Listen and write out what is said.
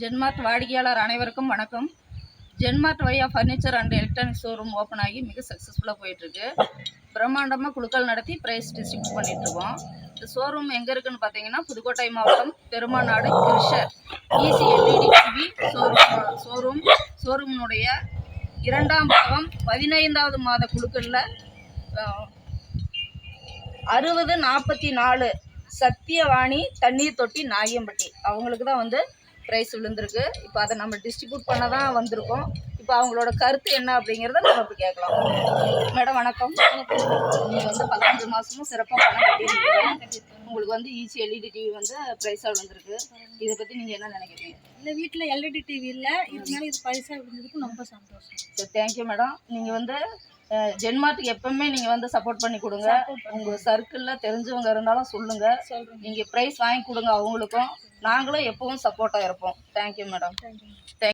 ஜென்மார்ட் வாடிக்கையாளர் அனைவருக்கும் வணக்கம். ஜென்மார்ட் வழியாக furniture and electronic showroom open ஆகி மிக சக்ஸஸ்ஃபுல்லாக போயிட்டுருக்கு. பிரம்மாண்டமாக குழுக்கள் நடத்தி ப்ரைஸ் டிஸ்ட்ரிபியூட் பண்ணிகிட்ருக்கோம் இந்த ஷோரூம் எங்கே இருக்குன்னு பார்த்தீங்கன்னா புதுக்கோட்டை மாவட்டம் பெருமாநாடு கிருஷர் EC LED TV showroom showroom ஷோரூமினுடைய இரண்டாம் பாகம் பதினைந்தாவது மாத குழுக்களில் அறுபது நாற்பத்தி நாலு சத்தியவாணி தண்ணீர் தொட்டி நாயம்பட்டி. அவங்களுக்கு தான் வந்து ப்ரைஸ் விழுந்திருக்கு. இப்போ அதை நம்ம டிஸ்ட்ரிபியூட் பண்ண தான் வந்திருக்கோம். இப்போ அவங்களோட கருத்து என்ன அப்படிங்கிறத நம்ம இப்போ கேட்கலாம். மேடம் வணக்கம். நீங்கள் வந்து பதினஞ்சு மாதமும் சிறப்பாக பணம் கட்டியிருக்கீங்க. உங்களுக்கு வந்து E ஈஸி எல்இடி டிவி வந்து ப்ரைஸாக விழுந்திருக்கு. இதை பற்றி நீங்கள் என்ன நினைக்கிறீங்க? இல்லை வீட்டில் எல்இடி டிவி இல்லை. இதனால இது பைசா விழுந்ததுக்கு ரொம்ப சந்தோஷம். சரி தேங்க்யூ மேடம் நீங்கள் வந்து ஜென்மார்ட்டுக்கு எப்பவுமே நீங்கள் வந்து சப்போர்ட் பண்ணி கொடுங்க. உங்கள் சர்க்கிளில் தெரிஞ்சவங்க இருந்தாலும் சொல்லுங்கள் நீங்கள் ப்ரைஸ் வாங்கி கொடுங்க அவங்களுக்கும். நாங்களும் எப்பவும் சப்போர்ட்டாக இருப்போம். Thank you madam thank you thank